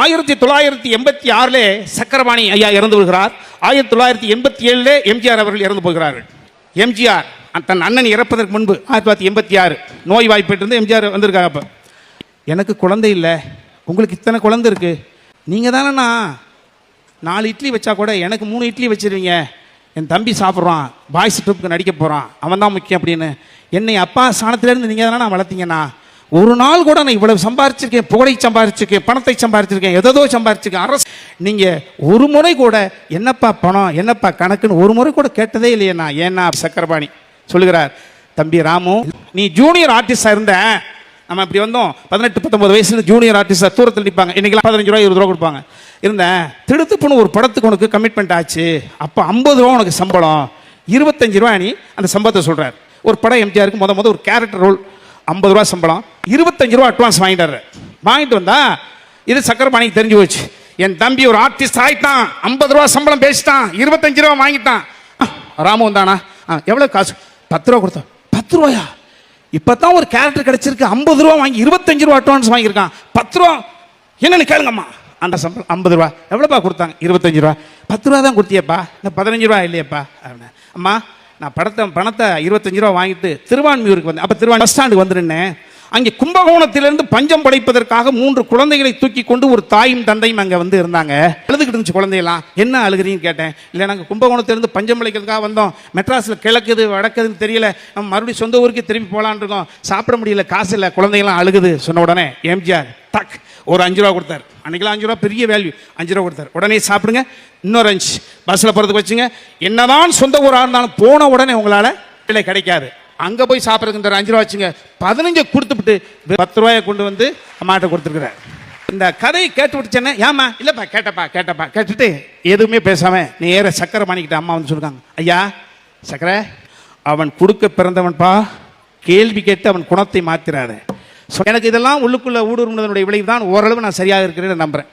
ஆயிரத்தி தொள்ளாயிரத்தி எண்பத்தி ஆறில் சக்கரபாணி ஐயா இறந்து வருகிறார் ஆயிரத்தி தொள்ளாயிரத்தி எண்பத்தி ஏழில் எம்ஜிஆர் அவர்கள் இறந்து போகிறார்கள். எம்ஜிஆர் தன் அண்ணன் இறப்பதற்கு முன்பு ஆயிரத்தி தொள்ளாயிரத்தி எண்பத்தி ஆறு நோய் வாய்ப்பிட்டிருந்து எம்ஜிஆர் வந்திருக்காங்க அப்போ. எனக்கு குழந்தை இல்லை. உங்களுக்கு இத்தனை குழந்தை இருக்குது நீங்கள் தானேண்ணா நாலு இட்லி வச்சா கூட எனக்கு மூணு இட்லி வச்சிருவீங்க. என் தம்பி சாப்பிட்றான் பாய்ஸ் ட்ரிப்புக்கு நடிக்க போகிறான் அவன் தான் முக்கியம் அப்படின்னு. என்னை அப்பா ஸ்தானத்துலேருந்து நீங்கள் தானே நான் வளர்த்தீங்கண்ணா. ஒரு நாள் கூட நான் இவ்வளவு சம்பாரிச்சிருக்கேன் புகழை சம்பாரிச்சிருக்கேன் பணத்தை சம்பாரிச்சிருக்கேன் எதோ சம்பாரிச்சிருக்கேன். அரசு நீங்கள் ஒரு முறை கூட என்னப்பா பணம் என்னப்பா கணக்குன்னு ஒரு முறை கூட கேட்டதே இல்லையே நான். ஏன்னா சக்கரபாணி சொல்லுகிறார் தம்பி ராமு நீ ஜூனியர் ஆர்டிஸ்டாக இருந்த நம்ம இப்படி வந்தோம் பதினெட்டு பத்தொன்பது வயசுல ஜூனியர் ஆர்டிஸ்டாக தூரத்தில் நிற்பாங்க இன்னைக்கெல்லாம் பதினஞ்சு ரூபா இருபது ரூபா கொடுப்பாங்க. இருந்தேன் திடுத்துப்புன்னு ஒரு படத்துக்கு உனக்கு கமிட்மெண்ட் ஆச்சு. அப்போ ஐம்பது ரூபா உனக்கு சம்பளம். இருபத்தஞ்சு ரூபா நீ அந்த சம்பளத்தை சொல்கிறார் ஒரு படம் எம்ஜிஆருக்கு முத முத ஒரு கேரக்டர் ரோல் ஐம்பது ரூபா சம்பளம். இருபத்தஞ்சு ரூபா அட்வான்ஸ் வாங்கிட்டாரு வாங்கிட்டு வந்தா இது சக்கரபாணிக்கு தெரிஞ்சு போச்சு. என் தம்பி ஒரு ஆர்டிஸ்ட் ஆயிட்டான். ஐம்பது ரூபா சம்பளம் பேசிட்டான். இருபத்தஞ்சு ரூபா வாங்கிட்டான். ராமு வந்தானா? ஆ, காசு? பத்து ரூபா கொடுத்தான் பத்து ரூபாயா? இப்பதான் ஒரு கேரக்டர் கிடைச்சிருக்கு. ஐம்பது ரூபா வாங்கி இருபத்தஞ்சு ரூபா அட்வான்ஸ் வாங்கியிருக்கான். பத்து ரூபா? என்னன்னு கேளுங்கம்மா. அந்த சம்பளம் ஐம்பது ரூபா. எவ்வளோப்பா கொடுத்தாங்க? இருபத்தஞ்சு ரூபா. பத்து ரூபா தான் கொடுத்தியப்பா. இந்த பதினஞ்சு ரூபா இல்லையப்பா. அப்படின்னா. அம்மா நான் படத்தை பணத்தை இருபத்தஞ்சு ரூபா வாங்கிட்டு திருவான்மியூருக்கு வந்தேன். அப்போ திருவான் பஸ் ஸ்டாண்டுக்கு வந்துருந்தேன். அங்கே கும்பகோணத்திலிருந்து பஞ்சம் படைப்பதற்காக மூன்று குழந்தைகளை தூக்கி கொண்டு ஒரு தாயும் தந்தையும் அங்கே வந்து இருந்தாங்க. அழுதுகிட்டு இருந்துச்சு குழந்தையெல்லாம். என்ன அழுகிறீங்கன்னு கேட்டேன். இல்லை நாங்கள் கும்பகோணத்திலிருந்து பஞ்சம் படைக்கிறதுக்காக வந்தோம். மெட்ராஸில் கிழக்குது வடக்குதுன்னு தெரியல. நம்ம மறுபடியும் சொந்த ஊருக்கு திரும்பி போகலான்னு இருக்கோம். சாப்பிட முடியல காசு இல்லை. குழந்தைங்களாம் அழுகுது சொன்ன உடனே எம்ஜிஆர் டக் ஒரு அஞ்சு ரூபா கொடுத்தாரு. அன்னைக்கெல்லாம் அஞ்சு ரூபா பெரிய வேல்யூ அஞ்சு ரூபா கொடுத்தார். உடனே சாப்பிடுங்க. இன்னொரு அஞ்சு. பஸ்ஸில் போகிறதுக்கு வச்சுங்க. என்னதான் சொந்த ஊராக இருந்தாலும் போன உடனே உங்களால் விலை கிடைக்காது. அங்கே போய் சாப்பிட்றதுக்கு இந்த ஒரு அஞ்சு ரூபா வச்சுங்க. பதினஞ்சு கொடுத்துவிட்டு பத்து ரூபாயை கொண்டு வந்து அம்மாட்ட கொடுத்துருக்குறாரு. இந்த கதையை கேட்டு விட்டுச்சேன்னே ஏமா இல்லைப்பா கேட்டப்பா கேட்டப்பா. கேட்டுட்டு எதுவுமே பேசாம நேர சக்கரை மாணிக்கிட்ட அம்மா வந்து சொல்லுறாங்க. ஐயா சக்கரை அவன் கொடுக்க பிறந்தவன்பா? கேள்வி கேட்டு அவன் குணத்தை மாத்திராரு ஸோ எனக்கு இதெல்லாம் உள்ளுக்குள்ள ஊடுருவதனுடைய விளைவு தான் ஓரளவு நான் சரியாக இருக்கிறேன்னு நம்புறேன்.